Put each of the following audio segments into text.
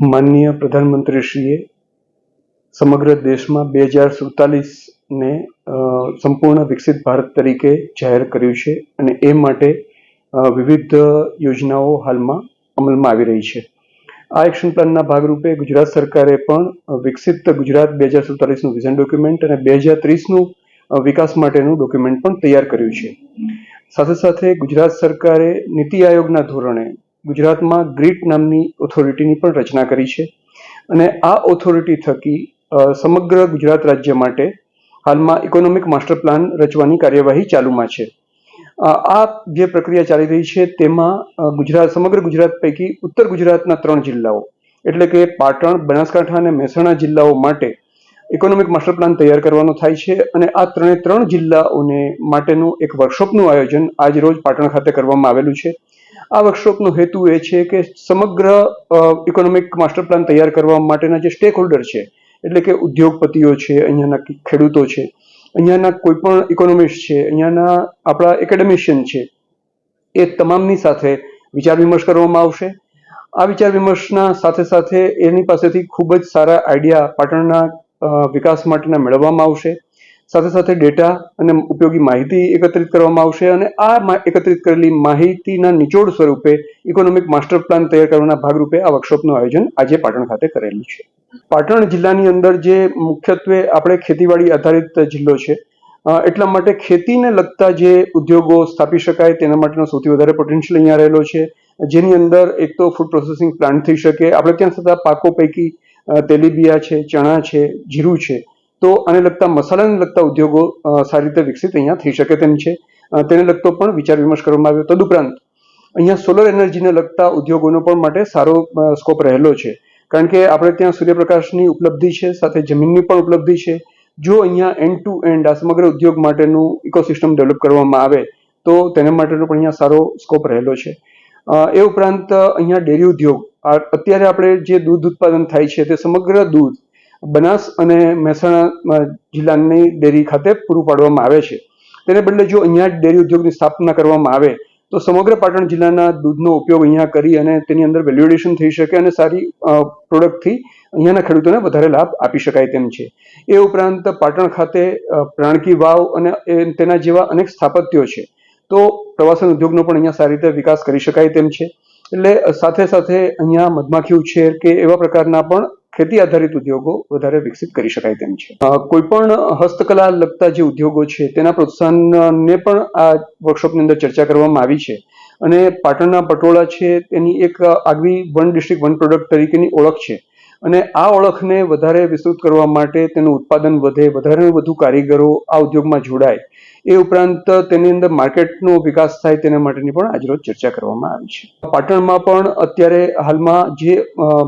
માનનીય પ્રધાનમંત્રીશ્રીએ સમગ્ર દેશમાં બે હજાર સુડતાલીસને સંપૂર્ણ વિકસિત ભારત તરીકે જાહેર કર્યું છે અને એ માટે વિવિધ યોજનાઓ હાલમાં અમલમાં આવી રહી છે. આ એક્શન પ્લાનના ભાગરૂપે ગુજરાત સરકારે પણ વિકસિત ગુજરાત બે હજાર સુડતાલીસનું વિઝન ડોક્યુમેન્ટ અને બે હજાર ત્રીસનું વિકાસ માટેનું ડોક્યુમેન્ટ પણ તૈયાર કર્યું છે. સાથે સાથે ગુજરાત સરકારે નીતિ આયોગના ધોરણે ગુજરાતમાં ગ્રીટ નામની ઓથોરિટીની પણ રચના કરી છે. અને આ ઓથોરિટી થકી સમગ્ર ગુજરાત રાજ્ય માટે હાલમાં ઇકોનોમિક માસ્ટર પ્લાન રચવાની કાર્યવાહી ચાલુમાં છે. આ જે પ્રક્રિયા ચાલી રહી છે તેમાં ગુજરાત, સમગ્ર ગુજરાત પૈકી ઉત્તર ગુજરાતના ત્રણ જિલ્લાઓ, એટલે કે પાટણ, બનાસકાંઠા અને મહેસાણા જિલ્લાઓ માટે ઇકોનોમિક માસ્ટર પ્લાન તૈયાર કરવાનો થાય છે. અને આ ત્રણે ત્રણ જિલ્લાઓને માટેનું એક વર્કશોપનું આયોજન આજ રોજ પાટણ ખાતે કરવામાં આવેલું છે. આ વર્કશોપનો હેતુ એ છે કે સમગ્ર ઇકોનોમિક માસ્ટર પ્લાન તૈયાર કરવા માટેના જે સ્ટેક હોલ્ડર છે, એટલે કે ઉદ્યોગપતિઓ છે, અહીંયાના ખેડૂતો છે, અહીંયાના કોઈ પણ ઇકોનોમિસ્ટ છે, અહીંયાના આપણા એકેડેમિશિયન છે, એ તમામની સાથે વિચાર વિમર્શ કરવામાં આવશે. આ વિચાર વિમર્શના સાથે સાથે એની પાસેથી ખૂબ જ સારા આઈડિયા પાટણના વિકાસ માટેના મેળવવામાં આવશે. સાથે સાથે ડેટા અને ઉપયોગી માહિતી એકત્રિત કરવામાં આવશે અને આ એકત્રિત કરેલી માહિતીના નિચોડ સ્વરૂપે ઇકોનોમિક માસ્ટર પ્લાન તૈયાર કરવાના ભાગરૂપે આ વર્કશોપનું આયોજન આજે પાટણ ખાતે કરેલું છે. પાટણ જિલ્લાની અંદર જે મુખ્યત્વે આપણે ખેતીવાડી આધારિત જિલ્લો છે એટલા માટે ખેતીને લગતા જે ઉદ્યોગો સ્થાપી શકાય તેના માટેનો સૌથી વધારે પોટેન્શિયલ અહીંયા રહેલો છે. જેની અંદર એક તો ફૂડ પ્રોસેસિંગ પ્લાન્ટ થઈ શકે, આપણે ત્યાં થતા પાકો પૈકી તેલીબિયા છે, ચણા છે, જીરું છે તો આને લગતા મસાલાને લગતા ઉદ્યોગો સારી રીતે વિકસિત અહીંયા થઈ શકે તેમ છે. તેને લગતો પણ વિચાર વિમર્શ કરવામાં આવ્યો. તદુપરાંત, અહીંયા સોલર એનર્જીને લગતા ઉદ્યોગોનો પણ માટે સારો સ્કોપ રહેલો છે. કારણ કે આપણે ત્યાં સૂર્યપ્રકાશની ઉપલબ્ધિ છે, સાથે જમીનની પણ ઉપલબ્ધિ છે. જો અહીંયા એન્ડ ટુ એન્ડ આ સમગ્ર ઉદ્યોગ માટેનું ઇકોસિસ્ટમ ડેવલપ કરવામાં આવે, તો તેના માટેનો પણ અહીંયા સારો સ્કોપ રહેલો છે. એ ઉપરાંત, અહીંયા ડેરી ઉદ્યોગ અત્યારે આપણે જે દૂધ ઉત્પાદન થાય છે, તે સમગ્ર દૂધ બનાસ અને મહેસાણા જિલ્લાની ડેરી ખાતે પૂરું પાડવામાં આવે છે. તેને બદલે જો અહીંયા ડેરી ઉદ્યોગની સ્થાપના કરવામાં આવે, તો સમગ્ર પાટણ જિલ્લાના દૂધનો ઉપયોગ અહીંયા કરી અને તેની અંદર વેલ્યુએશન થઈ શકે અને સારી પ્રોડક્ટથી અહીંયાના ખેડૂતોને વધારે લાભ આપી શકાય તેમ છે. એ ઉપરાંત પાટણ ખાતે પ્રાણકી રાણકી વાવ અને તેના જેવા અનેક સ્થાપત્યો છે. તો પ્રવાસન ઉદ્યોગનો પણ અહીંયા સારી રીતે વિકાસ કરી શકાય તેમ છે. એટલે સાથે સાથે અહીંયા મધમાખી ઉછેર કે એવા પ્રકારના પણ ખેતી આધારિત ઉદ્યોગો વધારે વિકસિત કરી શકાય તેમ છે. કોઈ પણ હસ્તકલા લગતા જે ઉદ્યોગો છે, તેના પ્રોત્સાહનને પણ આ વર્કશોપની અંદર ચર્ચા કરવામાં આવી છે. અને પાટણના પટોળા છે, તેની એક આગવી વન ડિસ્ટ્રિક્ટ વન પ્રોડક્ટ તરીકેની ઓળખ છે. અને આ ઓળખને વધારે વિસ્તૃત કરવા માટે તેનું ઉત્પાદન વધે, વધારે વધુ કારીગરો આ ઉદ્યોગમાં જોડાય. એ ઉપરાંત તેની અંદર માર્કેટનો વિકાસ થાય તેના માટેની પણ આજરોજ ચર્ચા કરવામાં આવી છે. પાટણમાં પણ અત્યારે હાલમાં જે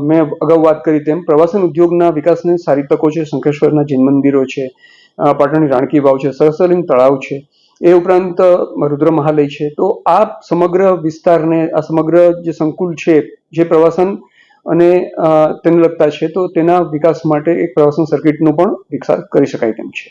મેં અગાઉ વાત કરી તેમ પ્રવાસન ઉદ્યોગના વિકાસની સારી તકો છે. શંખેશ્વરના જૈન મંદિરો છે પાટણની રાણકી વાવ છે સરસલિંગ તળાવ છે. એ ઉપરાંત રુદ્ર મહાલય છે. તો આ સમગ્ર વિસ્તારને, આ સમગ્ર જે સંકુલ છે, જે પ્રવાસન અને તેને લગતા છે, તો તેના વિકાસ માટે એક પ્રવાસન સર્કિટનો પણ વિકાસ, કરી શકાય તેમ છે.